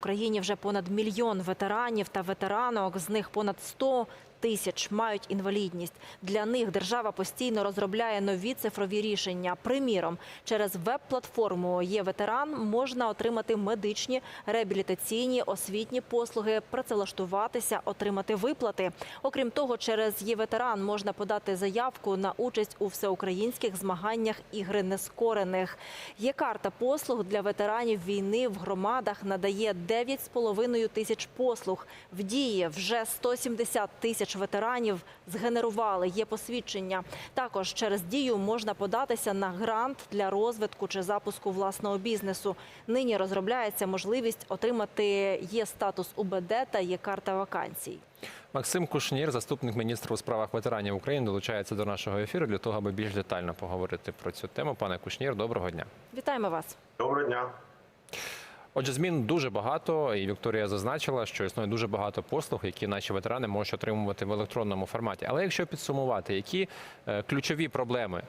В Україні вже понад мільйон ветеранів та ветеранок, з них понад 100 тисяч мають інвалідність. Для них держава постійно розробляє нові цифрові рішення. Приміром, через веб-платформу є ветеран можна отримати медичні, реабілітаційні, освітні послуги, працевлаштуватися, отримати виплати. Окрім того, через є ветеран можна подати заявку на участь у всеукраїнських змаганнях ігри нескорених. Є карта послуг для ветеранів війни в громадах надає 9,5 тисяч послуг. В дії вже 170 тисяч ветеранів згенерували. Є посвідчення. Також через дію можна податися на грант для розвитку чи запуску власного бізнесу. Нині розробляється можливість отримати є статус УБД та є карта вакансій. Максим Кушнір, заступник міністра у справах ветеранів України, долучається до нашого ефіру для того, аби більш детально поговорити про цю тему. Пане Кушнір, доброго дня. Вітаємо вас. Доброго дня. Отже, змін дуже багато, і Вікторія зазначила, що існує дуже багато послуг, які наші ветерани можуть отримувати в електронному форматі. Але якщо підсумувати, які е, ключові проблеми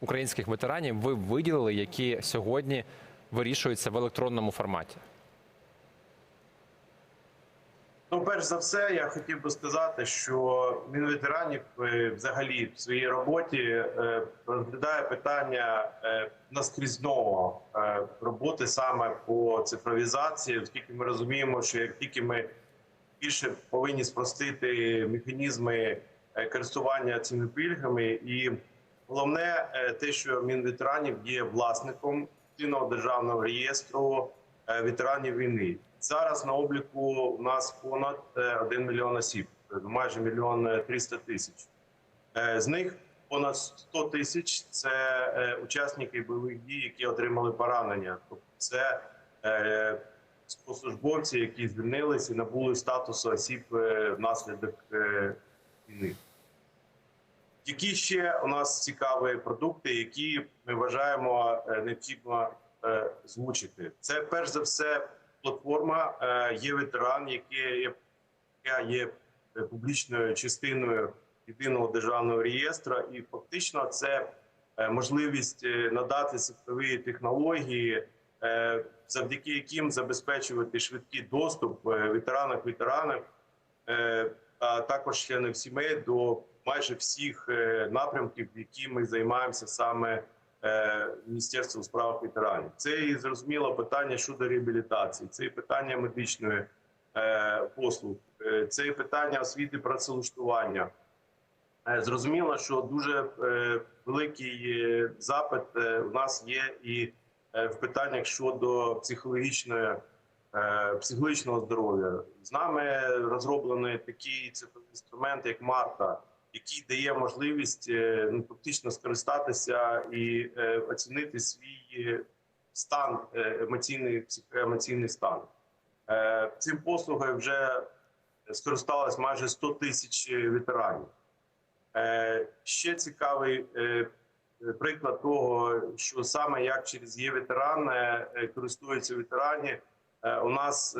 українських ветеранів ви виділили, які сьогодні вирішуються в електронному форматі? Ну, перш за все, я хотів би сказати, що Мінветеранів е, взагалі в своїй роботі е, розглядає питання е, наскрізного роботи саме по цифровізації, оскільки ми розуміємо, що як тільки ми більше повинні спростити механізми користування цими пільгами, і головне те, що Мінветеранів є власником єдиного державного реєстру ветеранів війни. Зараз на обліку у нас понад е, 1 мільйон осіб, е, майже мільйон е, 300 тисяч. Е, З них понад 100 тисяч це е, учасники бойових дій, які отримали поранення. Тобто це е, службовці, які звільнилися і набули статусу осіб е, внаслідок е, війни. Які ще у нас цікаві продукти, які ми вважаємо е, необхідно е, звучити? Це перш за все платформа е, є ветеран, яка є е, публічною частиною єдиного державного реєстру, і фактично це е, можливість надати цифрові технології, завдяки яким забезпечувати швидкий доступ ветеранок, е, а також членів сімей до майже всіх напрямків, які ми займаємося саме е, Міністерство у справах ветеранів. Це і зрозуміло питання щодо реабілітації, це і питання медичної е, послуг, е, це і питання освіти працевлаштування. Зрозуміло, що дуже великий запит у нас є і в питаннях щодо психологічної психологічного здоров'я. З нами розроблений такий інструмент, як Марта, який дає можливість е, ну, фактично скористатися і е, оцінити свій е, стан емоційний, психоемоційний стан. Цим послугою вже скористалось майже 100 тисяч ветеранів. Ще цікавий приклад того, що саме як через є ветеран користуються ветерані. У нас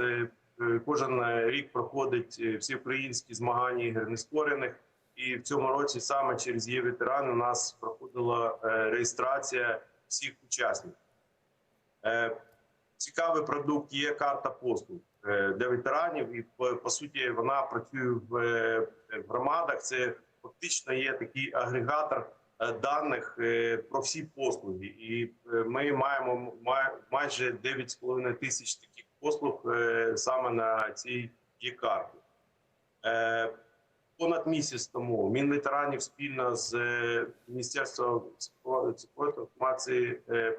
кожен рік проходить е, всеукраїнські змагання ігор нескорених, і в цьому році саме через є ветеран у нас проходила е, реєстрація всіх учасників. Е, Цікавий продукт є карта послуг е, для ветеранів, і по, суті вона працює в, громадах. Це фактично є такий агрегатор даних про всі послуги, і ми маємо май- майже 9,5 тисяч таких послуг саме на цій є карті. Понад місяць тому Мінветеранів спільно з е, Міністерством цифрової е,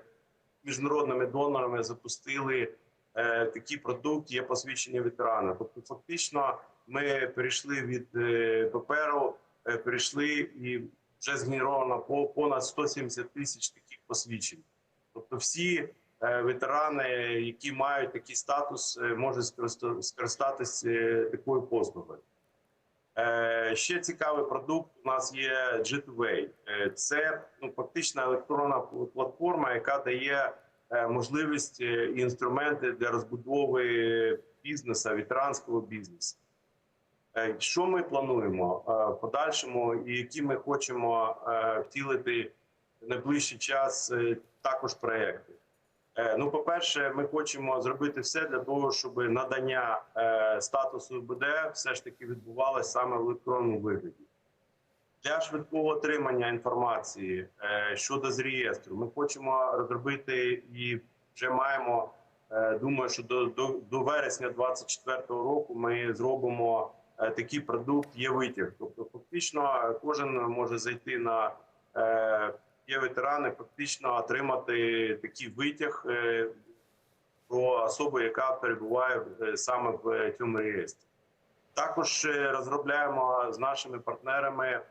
міжнародними донорами запустили е, такий продукт, є посвідчення ветерана. Тобто, фактично, ми перейшли від паперу, перейшли і вже згенеровано по понад 170 тисяч таких посвідчень. Тобто, всі ветерани, які мають такий статус, можуть скористатися такою послугою. Е, Ще цікавий продукт у нас є G2Way. Е, Це ну, фактично електронна платформа, яка дає е, можливість і інструменти для розбудови бізнесу, ветеранського бізнесу. Що ми плануємо в подальшому, і які ми хочемо втілити в найближчий час також проекти? Е, Ну, по-перше, ми хочемо зробити все для того, щоб надання е, статусу УБД все ж таки відбувалося саме в електронному вигляді. Для швидкого отримання інформації е, щодо з реєстру ми хочемо розробити і вже маємо. Думаю, що до, до, до вересня 2024 року ми зробимо такий продукт є витяг. Тобто, фактично, кожен може зайти на є ветерани, фактично отримати такий витяг е, про особу, яка перебуває е, саме в цьому реєстрі. Також е, розробляємо з нашими партнерами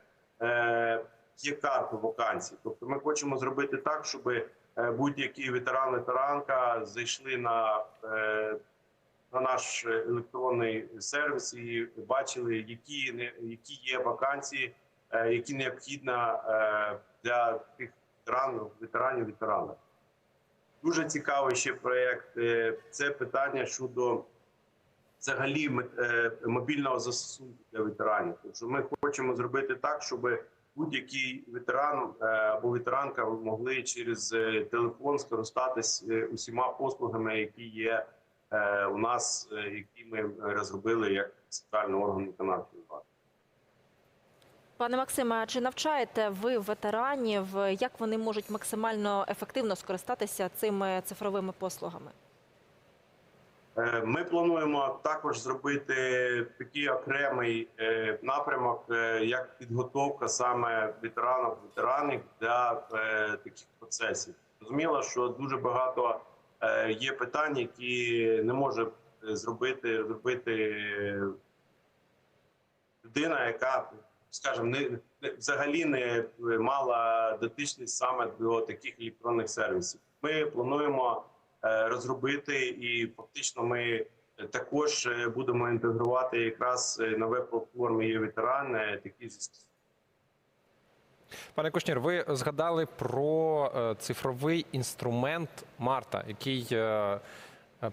е, є карту вакансій. Тобто, ми хочемо зробити так, щоб е, будь-які ветеран ветеранка зайшли на, е, на наш електронний сервіс і бачили, які які є вакансії, е, які необхідно е, для тих ветеранів, ветеранів. Дуже цікавий ще проєкт. е, Це питання щодо взагалі е, мобільного застосунку для ветеранів. Тобто ми хочемо зробити так, щоб будь-який ветеран е, або ветеранка могли через е, телефон скористатись е, усіма послугами, які є е, у нас, е, які ми розробили як центральний орган виконавчої. Пане Максиме, чи навчаєте ви ветеранів, як вони можуть максимально ефективно скористатися цими цифровими послугами? Е, Ми плануємо також зробити такий окремий е, напрямок, е, як підготовка саме ветеранів ветеранів для таких процесів. Зрозуміло, що дуже багато є питань, які не може зробити зробити людина, яка, скажімо, не взагалі не мала дотичність саме до таких електронних сервісів. Ми плануємо е, розробити, і фактично ми також е, будемо інтегрувати якраз е, на веб-платформі є ветеран е, такі. Пане Кушнір, ви згадали про цифровий інструмент Марта, який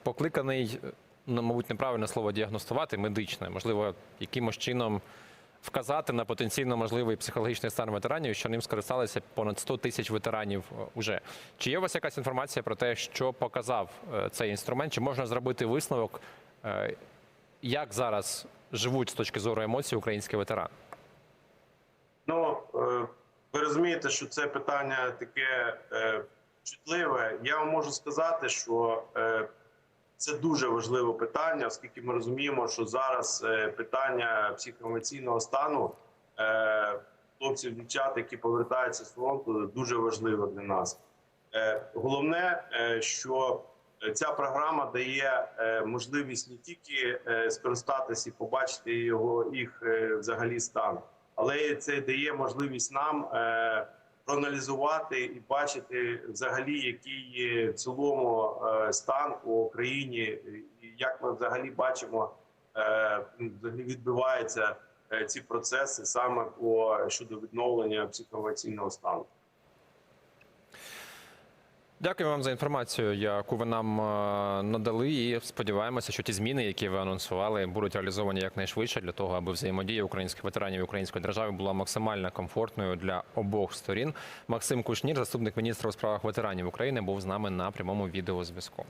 покликаний, ну, мабуть, неправильне слово діагностувати, медичне, можливо, якимось чином вказати на потенційно можливий психологічний стан ветеранів, що ним скористалися понад 100 тисяч ветеранів е, уже. Чи є у вас якась інформація про те, що показав е, цей інструмент? Чи можна зробити висновок, е, як зараз живуть з точки зору емоцій українські ветерани? Ну ви розумієте, що це питання таке чутливе. Я вам можу сказати, що це дуже важливе питання, оскільки ми розуміємо, що зараз е, питання психоемоційного стану е, хлопців, дівчат, які повертаються з фронту, дуже важливе для нас. Е, Головне, що ця програма дає можливість не тільки скористатися і побачити його їх взагалі стан, але це дає можливість нам проаналізувати і бачити взагалі, який є в цілому е, стан у Україні, і як ми взагалі бачимо, е, взагалі відбуваються е, ці процеси саме по щодо відновлення психоемоційного стану. Дякую вам за інформацію, яку ви нам е, надали. І сподіваємося, що ті зміни, які ви анонсували, будуть реалізовані якнайшвидше для того, аби взаємодія українських ветеранів української держави була максимально комфортною для обох сторін. Максим Кушнір, заступник міністра у справах ветеранів України, був з нами на прямому відеозв'язку.